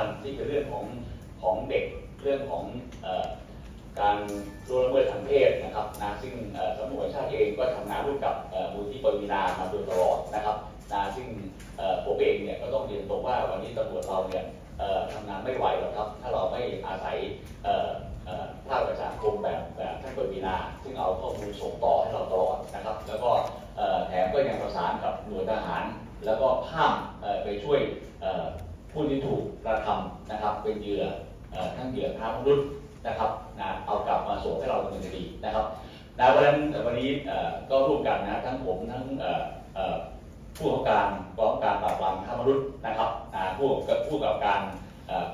คัญที่เป็นเรื่องของของเด็กเรื่องของออการล่วงละเมิดทางเพศนะครับนะซึ่งเอ่อตำรวจชาติเองก็ทำงานร่วมกับมูลที่ปวีนามาโดยตลอดนะครับนะซึ่งผมเองเนี่ยก็ต้องเรียนตรงว่าวันนี้ตำรวจเราเนี่ยทำงานไม่ไหวหรอกครับ ถ้าเราไม่อาศัยภาคประชาคมแบบแบบท่านปวีนาซึ่งเอาข้อมูลส่งต่อให้เราตลอดนะครับ แล้วก็แถมก็ยังประสานกับหน่วยทหาร แล้วก็ข้ามไปช่วย ผู้ที่ถูกกระทำนะครับ เป็นเหยื่อทั้งเหยื่อค้ามนุษย์นะครับนะเอากลับมาส่งให้เราดำเนินคดีนะครับนะเพราะฉะนั้นวันนี้ก็ร่วมกันนะทั้งผมทั้งผู้กำกับการกองการปราบปรามค้ามนุษย์นะครับผู้กับผู้กำกับการ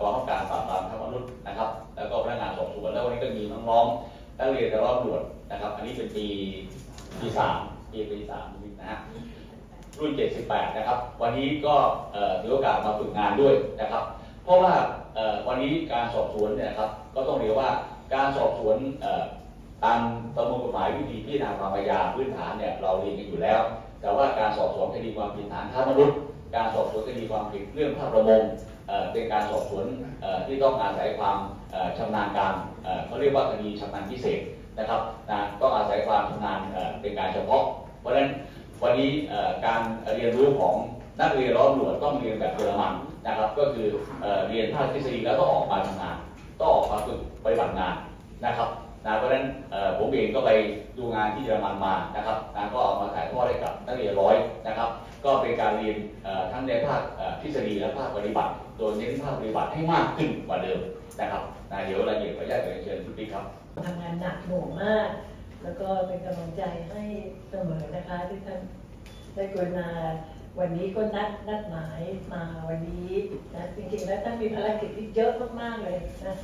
กองกำกับการปราบปรามค้ามนุษย์นะครับ แล้วก็พนักงานสอบสวนแล้ววันนี้ก็มีน้องๆนักเรียนแต่รอบด่วนนะครับ อันนี้เป็นปีปีสามปีปีสามนะฮะ รุ่น 78 นะครับ วันนี้ก็เอ่อถือโอกาสมาฝึกงานด้วยนะครับ เพราะว่าวันนี้การสอบสวนเนี่ยนะครับก็ต้องเรียกว่าการสอบสวนตามประมวลกฎหมายวิธีพิจารณาความอาญาพื้นฐานเนี่ยเราเรียนกันอยู่แล้ว แต่ว่าการสอบสวนคดีความผิดฐานค้ามนุษย์การสอบสวนคดีความผิดเรื่องภาพประมงเอ่อเป็นการสอบสวนที่ต้องอาศัยความชำนาญการเขาเรียกว่าคดีชำนาญพิเศษนะครับนะต้องอาศัยความชำนาญเป็นการเฉพาะ เพราะฉะนั้น วันนี้การเรียนรู้ของนักเรียนร้อมหลวดต้องเรียนแบบเยอรมันนะครับ ก็คือเอเรียนภาคทฤษฎีแล้วก็ออกมาทำงานต้องออกมาฝึกปฏิบัติงานนะครับนะเพราะฉะนั้นผมเองก็ไปดูงานที่เยอรมันมานะครับนะก็เอามาถ่ายทอดให้กับนักเรียนร้อยนะครับ ก็เป็นการเรียนทั้งในภาคทฤษฎีและภาคปฏิบัติ โดยเน้นภาคปฏิบัติให้มากขึ้นกว่าเดิมนะครับนะเดี๋ยวรายละเอียดขออนุญาตเรียนเชิญคุณปิ๊กครับทำงานหนักหน่วงมาก แล้วก็เป็นกำลังใจให้เสมอนะคะที่ท่านได้กรุณาวันนี้ก็นัดนัดหมายมาวันนี้นะจริงๆแล้วท่านมีภารกิจที่เยอะมากๆเลยนะ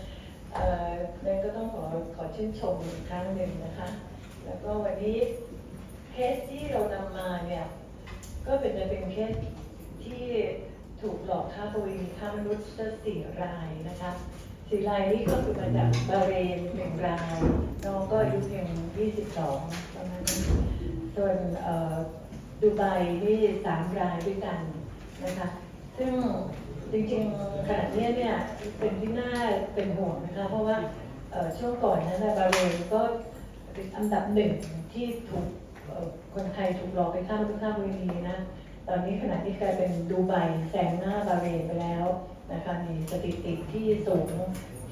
เอ่อเนก็ต้องขอขอชื่นชมอีกครั้งหนึ่งนะคะ แล้วก็วันนี้เคสที่เรานำมาเนี่ยก็เป็นจะเป็นเคสที่ถูกหลอกค่าประเวณค่ามนุษย์สี่รายนะคะ สี่รายนี้ก็คือมาจากบาเรนหนึ่งรายน้องก็อายุเพียง22ประมาณนั้นส่วนดูไบนี่สามรายด้วยกันนะคะซึ่งจริงๆขณะเนี้ยเนี่ยเป็นที่น่าเป็นห่วงนะคะเพราะว่าช่วงก่อนนั้นบาเรนก็อันดับหนึ่งที่ถูกคนไทยถูกหลอกไปข้ามทุกข้ามเวทีนะตอนนี้ขณะที่กลายเป็นดูไบแซงหน้าบาเรนไปแล้ว นะคะมีสถิติที่สูง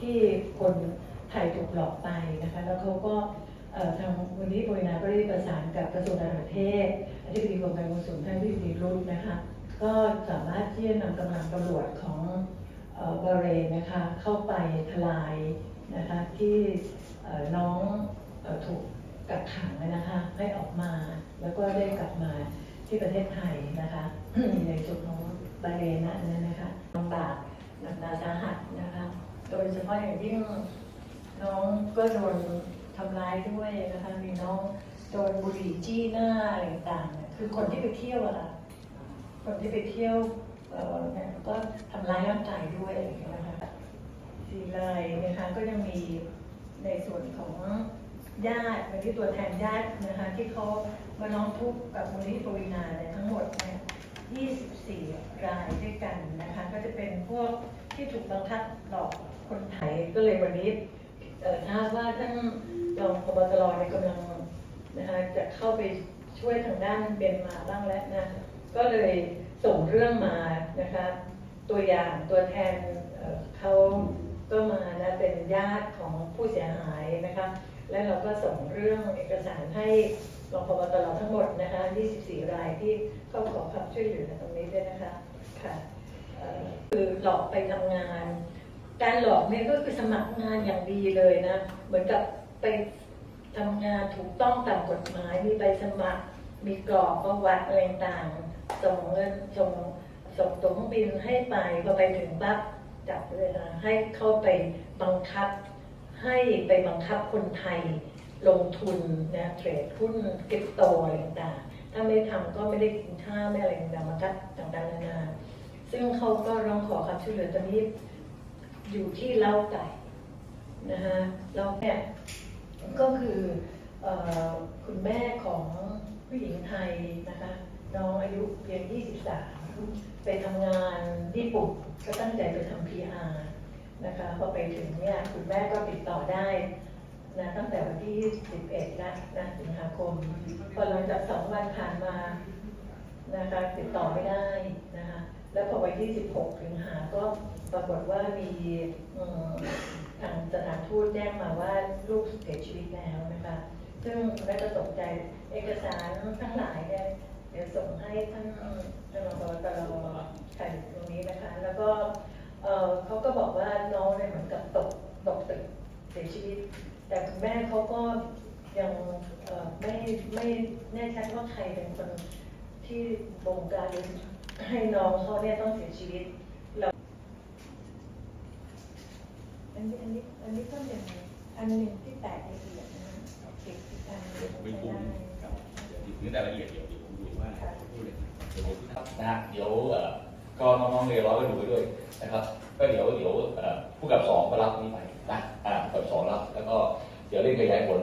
ที่คนไทยถูกหลอกไปนะคะแล้วเขาก็ทางวันนี้บรินาก็ได้ประสานกับกระทรวงต่างประเทศอธิบดีกรมการขนส่งท่านที่ดีรุ่นนะคะก็สามารถที่จะนำกำลังตำรวจของบาเรนนะคะเข้าไปทลายนะคะที่น้องถูกกักขังนะคะให้ออกมา แล้วก็ได้กลับมาที่ประเทศไทยนะคะในจุดของ บาเรนะนั้นนะคะลำบากหนักหนาสาหัสนะคะ โดยเฉพาะอย่างยิ่งน้องก็โดนทำร้ายด้วยนะคะ มีน้องโดนบุหรี่จี้หน้าอะไรต่างๆเนี่ยคือคนที่ไปเที่ยวอะค่ะคนที่ไปเที่ยวเอ่อนี่ยก็ทำร้ายร่างกายด้วยอะไรอย่างเงี้ยนะคะสีลายนะคะก็ยังมีในส่วนของญาติเป็นที่ตัวแทนญาตินะคะ ที่เขามาร้องทุกข์กับมูลนิธิปวีนาเนี่ยทั้งหมดเนี่ย รายด้วยกันนะคะ ก็จะเป็นพวกที่ถูกบังคับหลอกคนไทยก็เลยวันนี้เอ่อถ้าว่าท่านรองพบตรเนี่ยกำลังนะคะจะเข้าไปช่วยทางด้านเบนมาบ้างแล้วนะก็เลยส่งเรื่องมานะคะตัวอย่างตัวแทนเเขาก็มานะเป็นญาติของผู้เสียหายนะคะและเราก็ส่งเรื่องเอกสารให้รองพบตรทั้งหมดนะคะ24 รายที่เข้าขอความช่วยเหลือตรงนี้ด้วยนะคะ ค่ะคือหลอกไปทำงาน การหลอกเนี่ยก็คือสมัครงานอย่างดีเลยนะ เหมือนกับไปทำงานถูกต้องตามกฎหมาย มีใบสมัคร มีกรอบประวัติอะไรต่างส่งเงินส่งส่งตั๋วเครื่องบินให้ไปพอไปถึงปั๊บจับเลยนะให้เข้าไปบังคับ ให้ไปบังคับคนไทยลงทุนนะเทรดหุ้นคริปโตอะไรต่างถ้าไม่ทำก็ไม่ได้กินข้าวไม่อะไรต่างๆบังคับต่างๆนานา ซึ่งเขาก็ร้องขอความช่วยเหลือตอนนี้อยู่ที่เล้าไก่นะฮะแล้วเนี่ยก็คืออคุณแม่ของผู้หญิงไทยนะคะน้องอายุเพียง 23 ไปทำงานญี่ปุ่นก็ตั้งใจไปทำ PR นะคะพอไปถึงเนี่ยคุณแม่ก็ติดต่อได้นะตั้งแต่วันที่ 11แล้วนะสิงหาคม พอหลังจากสองวันผ่านมานะคะติดต่อไม่ได้ แล้วพอวันที่ 16สิงหาก็ปรากฏว่ามีทางสถานทูตแจ้งมาว่าลูกเสียชีวิตแล้วนะคะ ซึ่งแม่ก็ตกใจเอกสารทั้งหลายเนี่ยเดี๋ยวส่งให้ท่านท่านรองตรไข่ตรงนี้นะคะ แล้วก็เขาก็บอกว่าน้องเนี่ยเหมือนกับตกตกตึกเสียชีวิต แต่คุณแม่เขาก็ยังไม่ไม่แน่ชัดว่าใครเป็นคนที่บงการหรือ ให้น้องเขาเนี่ยต้องเสียชีวิตเราอันนี้อันนี้อันนี้ต้องย่างไรอันหนึ่งที่แตกละเอียดนะคะเก็บที่การเดี๋ยวผมไปปรุงครับเดี๋ยวถึงรายละเอียดเดี๋ยวเดี๋ยวผมดูว่าพูดเลยเดี๋ยวผมครับนะฮะเดี๋ยวก็น้องๆเรียนร้อยก็ดูไปด้วยนะครับก็เดี๋ยวเดี๋ยวผู้กับสองก็รับนี้ไปนะอ่าผู้กับสองรับแล้วก็เดี๋ยวเร่งขยายผล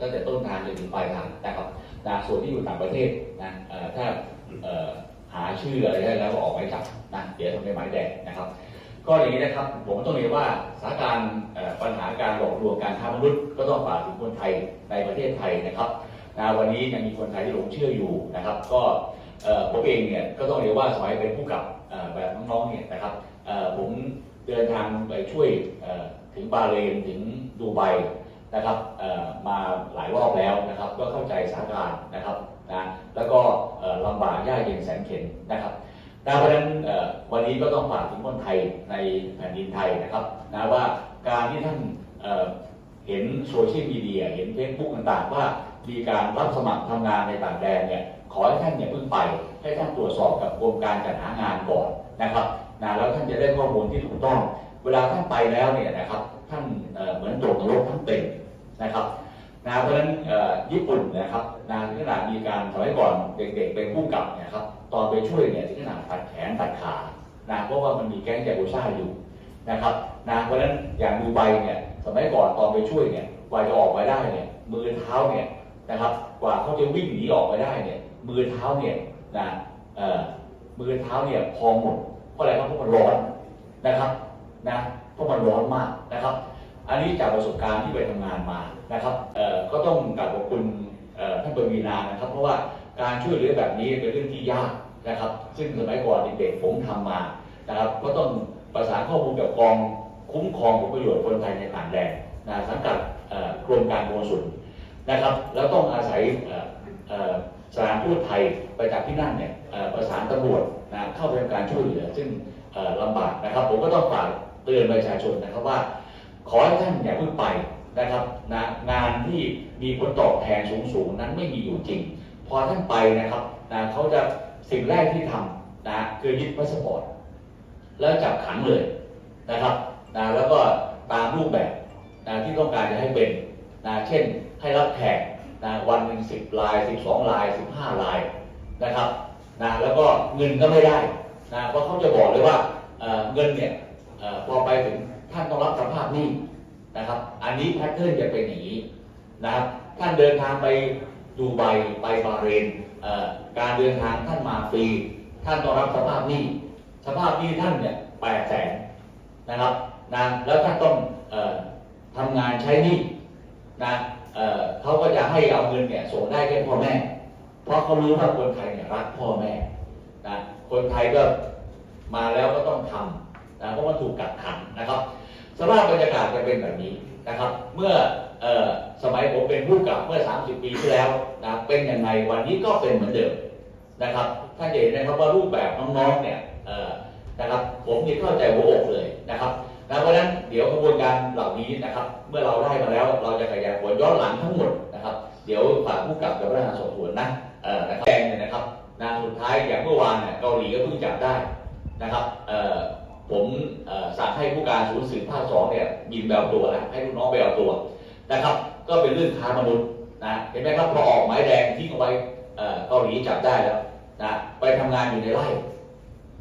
ตั้งแต่ต้นทางจนถึงปลายทางนะครับนะส่วนที่อยู่ต่างประเทศนะถ้า หาชื่ออะไรได้แล้วก็ออกหมายจับนะเดี๋ยวทำเป็นหมายแดงนะครับ ก็อย่างนี้นะครับ ผมต้องเรียนว่าสถานการณ์ปัญหาการหลอกลวงการค้ามนุษย์ก็ต้องฝากถึงคนไทยในประเทศไทยนะครับนะวันนี้ยังมีคนไทยที่หลงเชื่ออยู่นะครับ ก็ผมเองเนี่ยก็ต้องเรียกว่าสมัยเป็นผู้กับแบบน้องๆเนี่ยนะครับผมเดินทางไปช่วยถึงบาเรนถึงดูไบนะครับมาหลายรอบแล้วนะครับ ก็เข้าใจสถานการณ์นะครับ อ่อลำบากยากเย็นแสนเข็ญนะครับนะเพราะฉะนั้นวันนี้ก็ต้องฝากถึงคนไทยในแผ่นดินไทยนะครับนะว่าการที่ท่านเเห็นโซเชียลมีเดียเห็นเฟซบุ๊กต่างๆ ว่ามีการรับสมัครทำงานในต่างแดนเนี่ยขอให้ท่านอย่าเพิ่งไปให้ท่านตรวจสอบกับกรมการจัดหางานก่อนนะครับนะแล้วท่านจะได้ข้อมูลที่ถูกต้อง เวลาท่านไปแล้วเนี่ยนะครับท่านเเหมือนตกนรกทั้งเป็นนะครับ นะเพราะฉะนั้นญี่ปุ่นนะครับนะขนาดมีการสมัยก่อนเด็กๆเป็นผู้กับเนะครับตอนไปช่วยเนี่ยถึงขนาดตัดแขนตัดขานะเพราะว่ามันมีแก๊งยากุซ่าอยู่นะครับนะเพราะฉะนั้นอย่างดูไบเนี่ยสมัยก่อนตอนไปช่วยเนี่ยกว่าจะออกมาได้เนี่ยมือเท้าเนี่ยนะครับกว่าเขาจะวิ่งหนีออกมาได้เนี่ยมือเท้าเนี่ยนะเอ่อมือเท้าเนี่ยพองหมดเพราะอะไรครับเพราะมันร้อนนะครับนะเพราะมันร้อนมากนะครับ อันนี้จากประสบการณ์ที่ไปทำงานมานะครับเอ่อก็ต้องกราบขอบคุณท่านปวีนานะครับ เพราะว่าการช่วยเหลือแบบนี้เป็นเรื่องที่ยากนะครับ ซึ่งสมัยก่อนเด็กๆผมทำมานะครับ ก็ต้องประสานข้อมูลกับกองคุ้มครองผลประโยชน์คนไทยในต่างแดนนะสังกัดกรมการโงสุลนะครับ แล้วต้องอาศัยสถานทูตไทยไปจากที่นั่นเนี่ยประสานตำรวจนะเข้าไปทำการช่วยเหลือ ซึ่งลำบากนะครับ ผมก็ต้องฝากเตือนประชาชนนะครับว่า ขอให้ท่านอย่าเพิ่งไปนะครับนะงานที่มีผลตอบแทนสูงๆนั้นไม่มีอยู่จริง พอท่านไปนะครับนะเขาจะสิ่งแรกที่ทำนะคือยึดพาสปอร์ตแล้วจับขังเลยนะครับนะแล้วก็ตามรูปแบบนะที่ต้องการจะให้เป็นนะเช่นให้รับแขกนะวันหนึ่งสิบลายสิบสองลายสิบห้าลายนะครับนะแล้วก็เงินก็ไม่ได้นะเพราะเขาจะบอกเลยว่าเเงินเนี่ยอพอไปถึง นต้องรับสภาพหนี้นะครับ อันนี้แพทเทิร์นจะเป็นอย่างนี้นะครับ ท่านเดินทางไปดูไบไปบาเรนเการเดินทางท่านมาฟรี ท่านต้องรับสภาพหนี้ สภาพหนี้ท่านเนี่ยแปดแสนนะครับนะแล้วท่านต้องอ่อทำงานใช้หนี้นะเเขาก็จะให้เอาเงินเนี่ยส่งได้แค่พ่อแม่ เพราะเขารู้ว่าคนไทยเนี่ยรักพ่อแม่นะคนไทยก็มาแล้วก็ต้องทำนะเพราะว่าถูกกักขังนะครับ สภาพบรรยากาศจะเป็นแบบนี้นะครับ เมื่ออสมัยผมเป็นผู้กับเมื่อ 30 ปีที่แล้วนะเป็นยังไงวันนี้ก็เป็นเหมือนเดิมนะครับท่านจะเห็นนะครับว่ารูปแบบน้องๆเนี่ยนะครับผมนี่เข้าใจหัวอกเลยนะครับนะเพราะฉะนั้นเดี๋ยวกระบวนการเหล่านี้นะครับ เมื่อเราได้มาแล้วเราจะขยายผลย้อนหลังทั้งหมดนะครับ เดี๋ยวฝากผู้กับกับพนักงานสอบสวนนะนะครับแจ้งเนี่ยนะครับนะสุดท้ายอย่างเมื่อวานเนี่ยเกาหลีก็เพิ่งจับได้นะครับ ผมสั่งให้ผู้การศูนย์สืบภาคสองเนี่ยบินไปเอาตัวแล้วให้ลูกน้องไปเอาตัวนะครับ ก็เป็นเรื่องค้ามนุษย์นะเห็นไหมครับพอออกหมายแดงที่เอาไว้เกาหลีจับได้แล้วนะไปทำงานอยู่ในไร่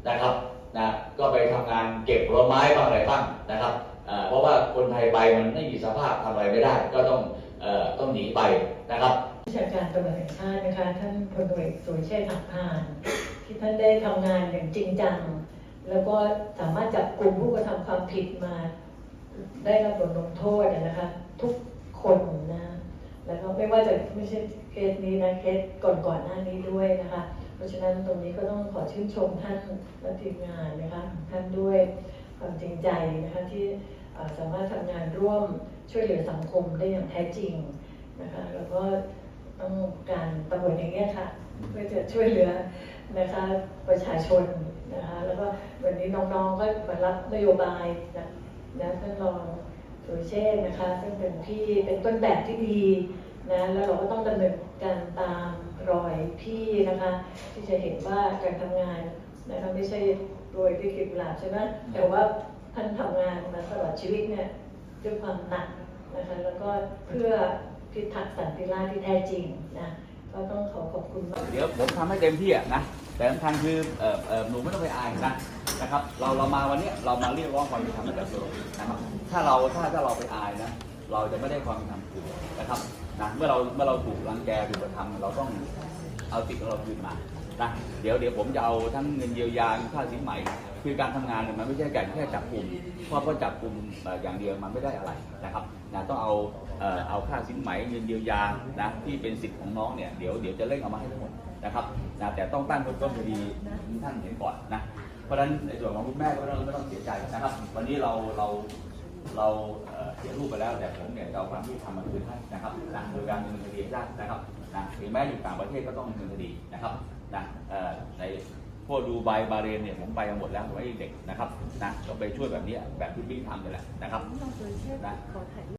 นะครับนะก็ไปทำงานเก็บผลไม้บ้างอะไรบ้างนะครับเพราะว่าคนไทยไปมันไม่มีสภาพทำอะไรไม่ได้ ก็ต้องต้องหนีไปนะครับวิชาการตำรวจแห่งชาตินะคะท่านพลตำรวจเอกสุรเชษฐ์หักพานที่ท่านได้ทำงานอย่างจริงจัง แล้วก็สามารถจับกลุ่มผู้กระทำความผิดมา ได้รับบทลงโทษนะคะ ทุกคนนะแล้วก็ไม่ว่าจะไม่ใช่เคสนี้นะเคสก่อนๆหน้านี้ด้วยนะคะ เพราะฉะนั้นตรงนี้ก็ต้องขอชื่นชมท่านและทีมงานนะคะท่านด้วยความจริงใจนะคะที่สามารถทำงานร่วมช่วยเหลือสังคมได้อย่างแท้จริงนะคะแล้วก็ต้องการตำรวจอย่างเงี้ยค่ะเพื่อจะช่วยเหลือนะคะประชาชน นะคะแล้วก็วันนี้น้องๆก็มารับนโยบายนะนะท่านรองสุรเชษนะคะ ซึ่งเป็นพี่เป็นต้นแบบที่ดีนะแล้วเราก็ต้องดำเนินการตามรอยพี่นะคะ ที่จะเห็นว่าการทำงานนะคะไม่ใช่โรยด้วยกลีบกุหลาบใช่ไหมแต่ว่าท่านทำงานมาตลอดชีวิตเนี่ยด้วยความหนักนะคะแล้วก็เพื่อพิทักษ์สันติราษฎร์ที่แท้จริงนะก็ต้องขอขอบคุณมากเดี๋ยวผมทำให้เต็มที่อะนะ แต่สำคัญคือเอ่อเอ่อหนูไม่ต้องไปอายนะนะครับ เราเรามาวันเนี้ยเรามาเรียกร้องความเป็นธรรมให้กับตัวนะครับถ้าเราถ้าถ้าเราไปอายนะเราจะไม่ได้ความเป็นธรรมคืนนะครับนะเมื่อเราเมื่อเราถูกรังแกถูกกระทำเราต้องเอาสิทธิ์ของเราคืนมานะเดี๋ยวเดี๋ยวผมจะเอาทั้งเงินเยียวยาค่าสินใหม่ คือการทำงานเนี่ยมันไม่ใช่การแค่จับกลุ่มเพราะเพราะจับกลุ่มเอ่ออย่างเดียวมันไม่ได้อะไรนะครับนะต้องเอาเอ่อเอาค่าสินไหมเงินเยียวยานะที่เป็นสิทธิ์ของน้องเนี่ยเดี๋ยวเดี๋ยวจะเร่งเอามาให้ทั้งหมด นะครับนะแต่ต้องตั้งต้นคดีที่ท่านเห็นก่อนนะเพราะฉะนั้นในส่วนของคุณแม่ก็ไม่ต้องไม่ต้องเสียใจนะครับ วันนี้เราเราเราเอ่อเสียรูปไปแล้วแต่ผมเนี่ยจะเอาความที่ทำมาคืนให้นะครับนะโดยการดำเนินคดีให้ได้นะครับนะถึงแม้อยู่ต่างประเทศก็ต้องดำเนินคดีนะครับนะเอ่อในพวกดูไบบาเรนเนี่ยผมไปมาหมดแล้วไว้เด็กนะครับนะก็ไปช่วยแบบนี้แบบที่บิ๊กทำนี่แหละนะครับนะ